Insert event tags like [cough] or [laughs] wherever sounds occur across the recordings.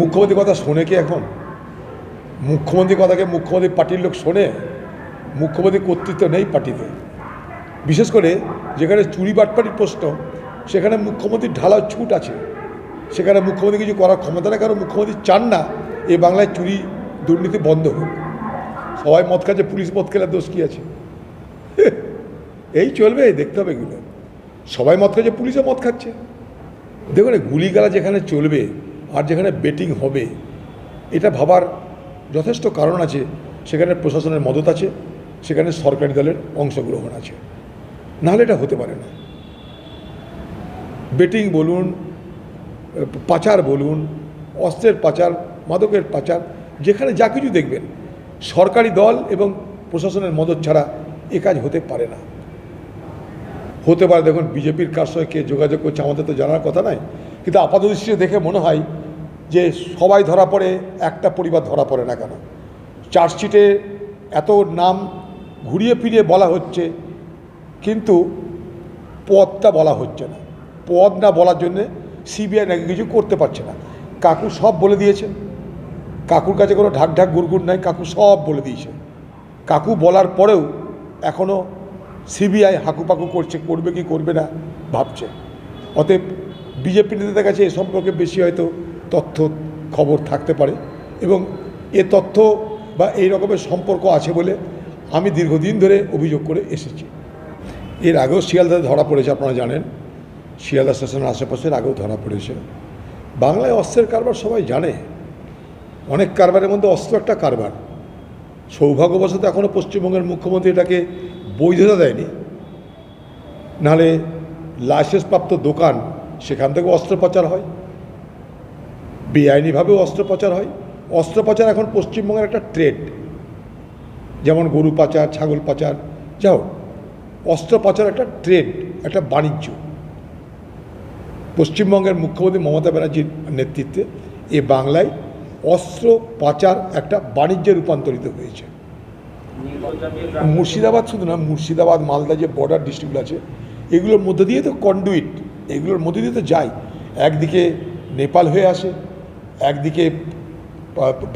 মুখ্যমন্ত্রী কথা শোনে কি এখন? মুখ্যমন্ত্রী কথাকে মুখ্যমন্ত্রী পার্টির লোক শোনে? মুখ্যমন্ত্রী কর্তৃত্ব নেই পার্টিতে। বিশেষ করে যেখানে চুরি বাটপাটির প্রশ্ন, সেখানে মুখ্যমন্ত্রীর ঢালাও ছুট আছে। সেখানে মুখ্যমন্ত্রী কিছু করার ক্ষমতা নেই, কারণ মুখ্যমন্ত্রী চান না এই বাংলায় চুরি দুর্নীতি বন্ধ হোক। সবাই মদ খাচ্ছে, পুলিশ মদ খেলার দোষ কী আছে? [laughs] এই চলবে, দেখতে হবে এগুলো। সবাই মদ খাচ্ছে, পুলিশও মদ খাচ্ছে। দেখুন গুলিগালা যেখানে চলবে আর যেখানে বেটিং হবে, এটা ভাবার যথেষ্ট কারণ আছে। সেখানে প্রশাসনের মদত আছে, সেখানে সরকারি দলের অংশগ্রহণ আছে। নাহলে এটা হতে পারে না। বেটিং বলুন, পাচার বলুন, অস্ত্রের পাচার, মাদকের পাচার, যেখানে যা কিছু দেখবেন, সরকারি দল এবং প্রশাসনের মদত ছাড়া এ কাজ হতে পারে না। হতে পারে, দেখুন, বিজেপির কার সঙ্গে কে যোগাযোগ করছে, আমাদের তো জানার কথা নাই, কিন্তু আপাত দৃষ্টিতে দেখে মনে হয় যে সবাই ধরা পড়ে, একটা পরিবার ধরা পড়ে না কেন? চার্জশিটে এত নাম ঘুরিয়ে ফিরিয়ে বলা হচ্ছে, কিন্তু পদটা বলা হচ্ছে না। পদ না বলার জন্যে সিবিআই নাকি কিছু করতে পারছে না। কাকু সব বলে দিয়েছে। কাকুর কাছে কোনো ঢাক ঢাক গুড়গুড় নাই, কাকু সব বলে দিয়েছে। কাকু বলার পরেও এখনও সিবিআই হাকুপাকু করছে, করবে কি করবে না ভাবছে। অতএব বিজেপি নেতাদের কাছে এ সম্পর্কে বেশি হয়তো তথ্য খবর থাকতে পারে এবং এ তথ্য বা এই রকমের সম্পর্ক আছে বলে আমি দীর্ঘদিন ধরে অভিযোগ করে এসেছি। এর আগেও শিয়ালদাতে ধরা পড়েছে, আপনারা জানেন। শিয়ালদা স্টেশনের আশেপাশের আগেও ধরা পড়েছে। বাংলায় অস্ত্রের কারবার সবাই জানে। অনেক কারবারের মধ্যে অস্ত্র একটা কারবার। সৌভাগ্যবশত এখনও পশ্চিমবঙ্গের মুখ্যমন্ত্রী এটাকে বৈধতা দেয়নি। নাহলে লাইসেন্সপ্রাপ্ত দোকান, সেখান থেকে অস্ত্র পাচার হয়। বেআইনিভাবেও অস্ত্র পাচার হয়। অস্ত্র পাচার এখন পশ্চিমবঙ্গের একটা ট্রেড যেমন গরু পাচার, ছাগল পাচার যাও অস্ত্র পাচার একটা ট্রেড একটা বাণিজ্য। পশ্চিমবঙ্গের মুখ্যমন্ত্রী মমতা ব্যানার্জির নেতৃত্বে এ বাংলায় অস্ত্র পাচার একটা বাণিজ্যে রূপান্তরিত হয়েছে। মুর্শিদাবাদ শুধু না, মুর্শিদাবাদ, মালদা যে বর্ডার ডিস্ট্রিক্টগুলো আছে, এগুলোর মধ্যে দিয়ে তো কন্ডুইট এগুলোর মধ্যে দিয়ে তো যায়। একদিকে নেপাল হয়ে আসে একদিকে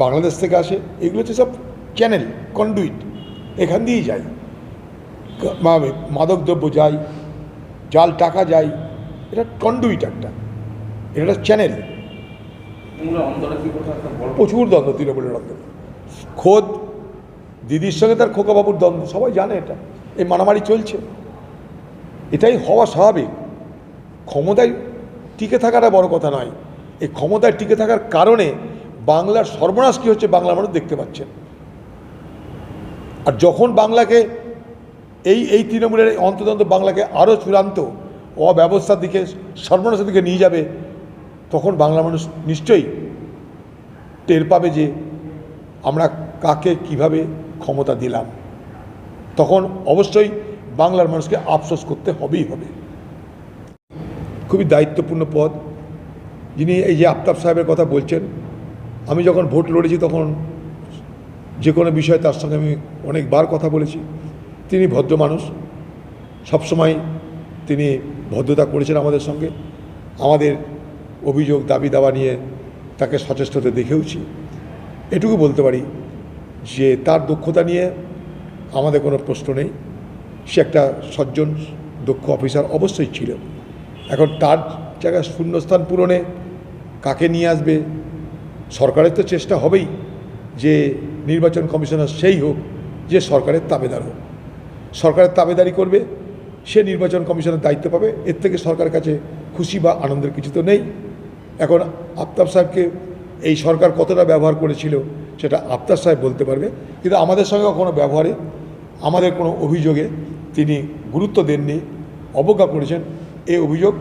বাংলাদেশ থেকে আসে এগুলো হচ্ছে সব চ্যানেল কন্ডুইট এখান দিয়েই যায়। মাদকদ্রব্য যায় জাল টাকা যায় এটা কন্ডুইট একটা এটা চ্যানেল প্রচুর দ্বন্দ্ব তৃণমূলের অন্তরে খোদ দিদির সঙ্গে তার খোকাবাবুর দ্বন্দ্ব সবাই জানে এটা। এই মারামারি চলছে। এটাই হওয়া স্বাভাবিক। ক্ষমতায় টিকে থাকাটা বড় কথা নয়। এই ক্ষমতায় টিকে থাকার কারণে বাংলার সর্বনাশ কী হচ্ছে বাংলা মানুষ দেখতে পাচ্ছেন। আর যখন বাংলাকে এই এই তৃণমূলের এই অন্তদন্ত বাংলাকে আরও চূড়ান্ত অব্যবস্থার দিকে, সর্বনাশের দিকে নিয়ে যাবে, তখন বাংলা মানুষ নিশ্চয়ই টের পাবে যে আমরা কাকে কীভাবে ক্ষমতা দিলাম। তখন অবশ্যই বাংলার মানুষকে আফসোস করতে হবেই হবে। খুবই দায়িত্বপূর্ণ পদ। যিনি এই যে আফতাব সাহেবের কথা বলছেন, আমি যখন ভোট লড়েছি তখন যে কোনো বিষয়ে তার সঙ্গে আমি অনেকবার কথা বলেছি। তিনি ভদ্র মানুষ। সবসময় তিনি ভদ্রতা করেছেন আমাদের সঙ্গে। আমাদের অভিযোগ, দাবি দাওয়া নিয়ে তাকে সচেষ্ট হতে দেখেওছি। এটুকু বলতে পারি যে তার দক্ষতা নিয়ে আমাদের কোনো প্রশ্ন নেই। সে একটা সজ্জন, দক্ষ অফিসার অবশ্যই ছিল। এখন তার জায়গায় শূন্যস্থান পূরণে কাকে নিয়ে আসবে? সরকারের তো চেষ্টা হবেই যে নির্বাচন কমিশনার সেই হোক, যে সরকারের তাবেদার হোক। সরকারের তাবেদারি করবে, সে নির্বাচন কমিশনের দায়িত্ব পাবে। এর থেকে সরকারের কাছে খুশি বা আনন্দের কিছু তো নেই। এখন আফতাব সাহেবকে এই সরকার কতটা ব্যবহার করেছিল সেটা আফতাব সাহেব বলতে পারবে। কিন্তু আমাদের সঙ্গে কোনো ব্যবহারে, আমাদের কোনো অভিযোগে তিনি গুরুত্ব দেননি, অবজ্ঞা করেছেন। এই অভিযোগ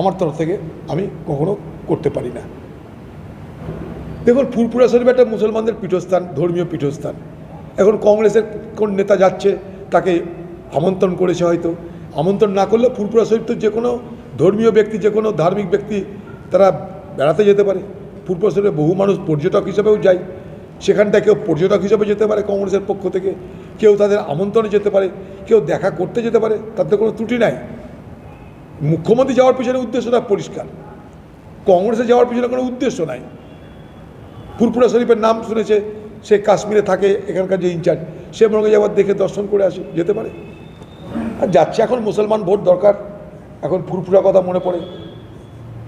আমার তরফ থেকে আমি কখনো করতে পারি না। দেখুন ফুরপুরা শরীফ একটা মুসলমানদের পীঠস্থান, ধর্মীয় পীঠস্থান। এখন কংগ্রেসের কোন নেতা যাচ্ছে, তাকে আমন্ত্রণ করেছে হয়তো। আমন্ত্রণ না করলে ফুরপুরা শরীফ তো যে কোনো ধর্মীয় ব্যক্তি, যে কোনো ধার্মিক ব্যক্তি তারা বেড়াতে যেতে পারে। ফুরপুরা শরীফে বহু মানুষ পর্যটক হিসেবেও যায়। সেখানটায় কেউ পর্যটক হিসেবে যেতে পারে কংগ্রেসের পক্ষ থেকে। কেউ তাদের আমন্ত্রণে যেতে পারে, কেউ দেখা করতে যেতে পারে, তাতে কোনো ত্রুটি নাই। মুখ্যমন্ত্রী যাওয়ার পিছনে উদ্দেশ্যটা পরিষ্কার। কংগ্রেসে যাওয়ার পিছনে কোনো উদ্দেশ্য নাই। ফুরফুরা শরীফের নাম শুনেছে, সে কাশ্মীরে থাকে এখানকার যে ইনচার্জ, সে মনে হয় দেখে দর্শন করে আসে, যেতে পারে। আর যাচ্ছে এখন মুসলমান ভোট দরকার, এখন ফুরফুরা কথা মনে পড়ে।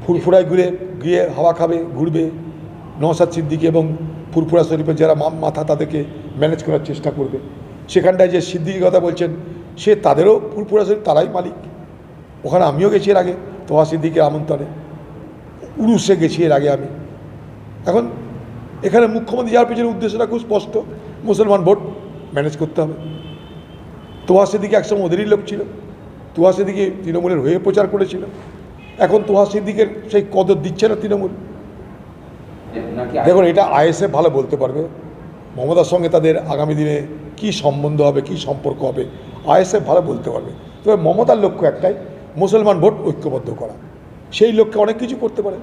ফুরফুরায় ঘুরে, গিয়ে হাওয়া খাবে, ঘুরবে নওসাদ সিদ্দিকি এবং ফুরফুরা শরীফের যারা মাথা তাদেরকে ম্যানেজ করার চেষ্টা করবে। সেখানটায় যে সিদ্দিকির কথা বলছেন, সে তাদেরও ফুরফুরা শরীফ, তারাই মালিক। ওখানে আমিও গেছি এর আগে তোহা সিদ্দিকের আমন্ত্রণে। উরুসে গেছি এর আগে আমি। এখন এখানে মুখ্যমন্ত্রী যাওয়ার পিছনে উদ্দেশ্যটা খুব স্পষ্ট। মুসলমান ভোট ম্যানেজ করতে হবে। তোহা সিদ্দিকি একসময় ওদেরই লোক ছিল। তোহা সিদ্দিকি তৃণমূলের হয়ে প্রচার করেছিল। এখন তোহা সিদ্দিকের সেই কদর দিচ্ছে না তৃণমূল। দেখুন, এটা আইএসএফ ভালো বলতে পারবে। মমতার সঙ্গে তাদের আগামী দিনে কি সম্বন্ধ হবে, কি সম্পর্ক হবে, আইএসএফ ভালো বলতে পারবে। তবে মমতার লক্ষ্য একটাই, মুসলমান ভোট ঐক্যবদ্ধ করা। সেই লক্ষ্যে অনেক কিছু করতে পারে।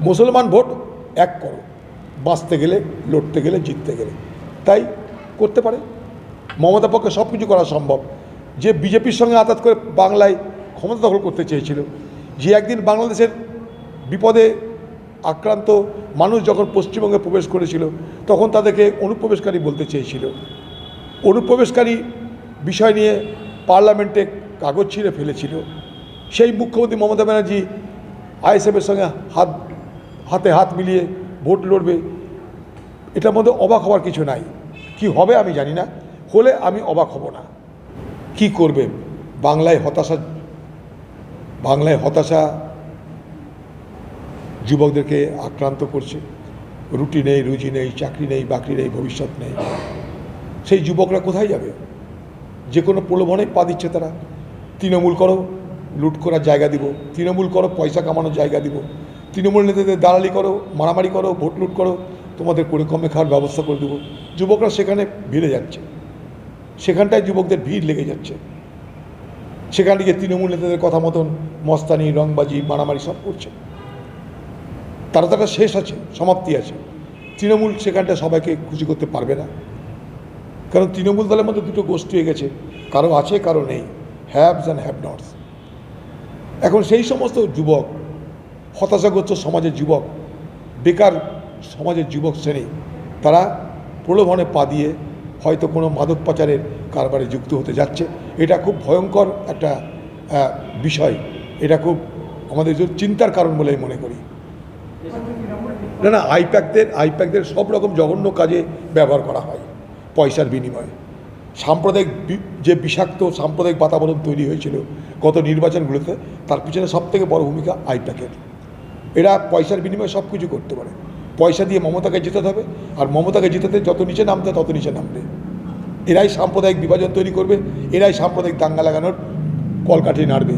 মুসলমান ভোট এক করো, বাঁচতে গেলে, লড়তে গেলে, জিততে গেলে। তাই করতে পারে। মমতা পক্ষে সব কিছু করা সম্ভব। যে বিজেপির সঙ্গে আতাত করে বাংলায় ক্ষমতা দখল করতে চেয়েছিল, যে একদিন বাংলাদেশের বিপদে আক্রান্ত মানুষ যখন পশ্চিমবঙ্গে প্রবেশ করেছিল, তখন তাদেরকে অনুপ্রবেশকারী বলতে চেয়েছিল। অনুপ্রবেশকারী বিষয় নিয়ে পার্লামেন্টে কাগজ ছিঁড়ে ফেলেছিল। সেই মুখ্যমন্ত্রী মমতা ব্যানার্জি আইএসএফের সঙ্গে হাত, হাতে হাত মিলিয়ে ভোট লড়বে, এটার মধ্যে অবাক হওয়ার কিছু নাই। কি হবে আমি জানি না, হলে আমি অবাক হব না। কি করবে? বাংলায় হতাশা বাংলায় হতাশা যুবকদেরকে আক্রান্ত করছে। রুটি নেই, রুজি নেই, চাকরি নেই, বাকরি নেই, ভবিষ্যৎ নেই। সেই যুবকরা কোথায় যাবে? যে কোনো প্রলোভনে পা দিচ্ছে তারা। তৃণমূল করো লুট করার জায়গা দিব, তৃণমূল করো, পয়সা কামানোর জায়গা দিব। তৃণমূল নেতাদের দালালি করো, মারামারি করো, ভোট লুট করো, তোমাদের করে কমে খাওয়ার ব্যবস্থা করে দেবো। যুবকরা সেখানে ভিড়ে যাচ্ছে। সেখানটায় যুবকদের ভিড় লেগে যাচ্ছে। সেখান থেকে তৃণমূল নেতাদের কথা মতন মস্তানি, রংবাজি, মারামারি সব করছে। তারা তারা শেষ আছে, সমাপ্তি আছে। তৃণমূল সেখানটা সবাইকে খুশি করতে পারবে না। কারণ তৃণমূল দলের মধ্যে দুটো গোষ্ঠী হয়ে গেছে, কারও আছে, কারও নেই। হ্যাভস অ্যান্ড হ্যাভ নটস এখন সেই সমস্ত যুবক, হতাশাগ্রস্ত সমাজের যুবক, বেকার সমাজের যুবক শ্রেণি, তারা প্রলোভনে পা দিয়ে হয়তো কোনো মাদক পাচারের কারবারে যুক্ত হতে যাচ্ছে। এটা খুব ভয়ঙ্কর একটা বিষয়। এটা খুব আমাদের চিন্তার কারণ বলে মনে করি। না না, আইপ্যাকদের আইপ্যাকদের সব রকম জঘন্য কাজে ব্যবহার করা হয়, পয়সার বিনিময়ে। সাম্প্রদায়িক যে বিষাক্ত সাম্প্রদায়িক বাতাবরণ তৈরি হয়েছিল, গত নির্বাচনগুলোতে, তার পিছনে সব থেকে বড় ভূমিকা আইপ্যাকের এরা। পয়সার বিনিময়ে সব কিছু করতে পারে। পয়সা দিয়ে মমতাকে জেতাতে হবে, আর মমতাকে জেতাতে যত নিচে নামতে তত নিচে নামবে। এরাই সাম্প্রদায়িক বিভাজন তৈরি করবে, এরাই সাম্প্রদায়িক দাঙ্গা লাগানোর কলকাঠি নাড়বে।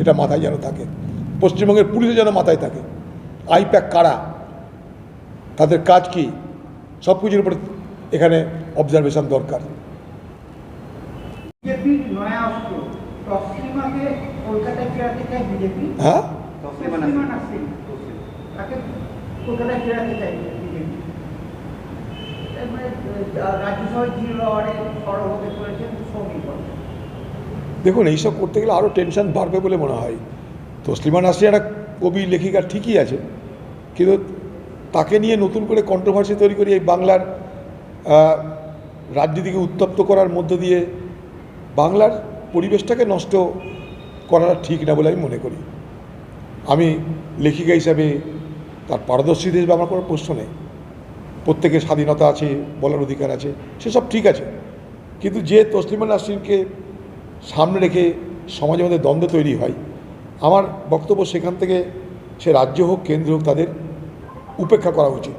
এটা মাথায় যেন থাকে। পশ্চিমবঙ্গের পুলিশে যেন মাথায় থাকে। আইপ্যাক কারা? তাদের কাজ কি? সব কিছুর উপরে এখানে অবজারভেশন দরকার। বিজেপির নয়া অস্ত্র তসলিমাকে কলকাতায় ফেরাতে চায় বিজেপি? হ্যাঁ? তসলিমা নাসরিন তাকে কলকাতায় ফেরাতে চাই বিজেপি। রাজ্যসভায় জিরো আওয়ারে সরব হতে চলেছেন সৌমিক দেখুন এইসব করতে গেলে আরও টেনশন বাড়বে বলে মনে হয়। তসলিমা নাসরিন একটা কবি লেখিকা ঠিকই আছে। কিন্তু তাকে নিয়ে নতুন করে কন্ট্রোভার্সি তৈরি করে এই বাংলার রাজনীতিকে উত্তপ্ত করার মধ্য দিয়ে বাংলার পরিবেশটাকে নষ্ট করাটা ঠিক না বলে আমি মনে করি। আমি লেখিকা হিসাবে তার পারদর্শী দেশ আমার কোনো প্রশ্ন নেই। প্রত্যেকের স্বাধীনতা আছে, বলার অধিকার আছে, সেসব ঠিক আছে। কিন্তু যে তসলিমা নাসরিনকে সামনে রেখে সমাজের মধ্যে দ্বন্দ্ব তৈরি হয়, আমার বক্তব্য সেখান থেকে সে রাজ্য হোক, কেন্দ্র হোক, তাদের উপেক্ষা করা উচিত।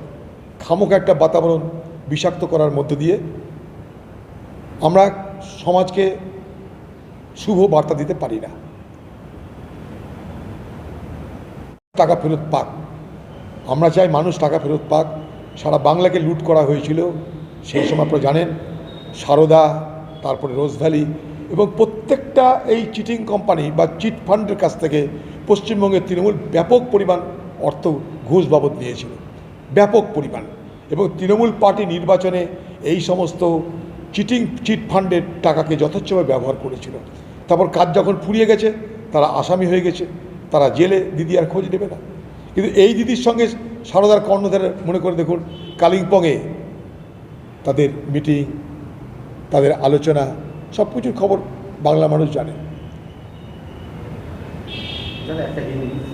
খামুক একটা বাতাবরণ বিষাক্ত করার মধ্য দিয়ে আমরা সমাজকে শুভ বার্তা দিতে পারি না। টাকা ফেরত পাক। আমরা চাই মানুষ টাকা ফেরত পাক। সারা বাংলাকে লুট করা হয়েছিল, সেই সময় আপনারা জানেন, সারদা, তারপরে রোজ ভ্যালি এবং প্রত্যেকটা এই চিটিং কোম্পানি বা চিট ফান্ডের কাছ থেকে পশ্চিমবঙ্গের তৃণমূল ব্যাপক পরিমাণ অর্থ ঘুষ বাবদ নিয়েছিল। ব্যাপক পরিমাণ। এবং তৃণমূল পার্টি নির্বাচনে এই সমস্ত চিটিং চিট ফান্ডের টাকাকে যথেচ্ছভাবে ব্যবহার করেছিল। তারপর কাজ যখন ফুরিয়ে গেছে, তারা আসামি হয়ে গেছে। তারা জেলে দিদি আর খোঁজ নেবে না। কিন্তু এই দিদির সঙ্গে সারদার কর্ণধারের মনে করে দেখুন, কালিম্পংয়ে তাদের মিটিং, তাদের আলোচনা সব কিছুর খবর বাংলা মানুষ জানে, একটা জিনিস।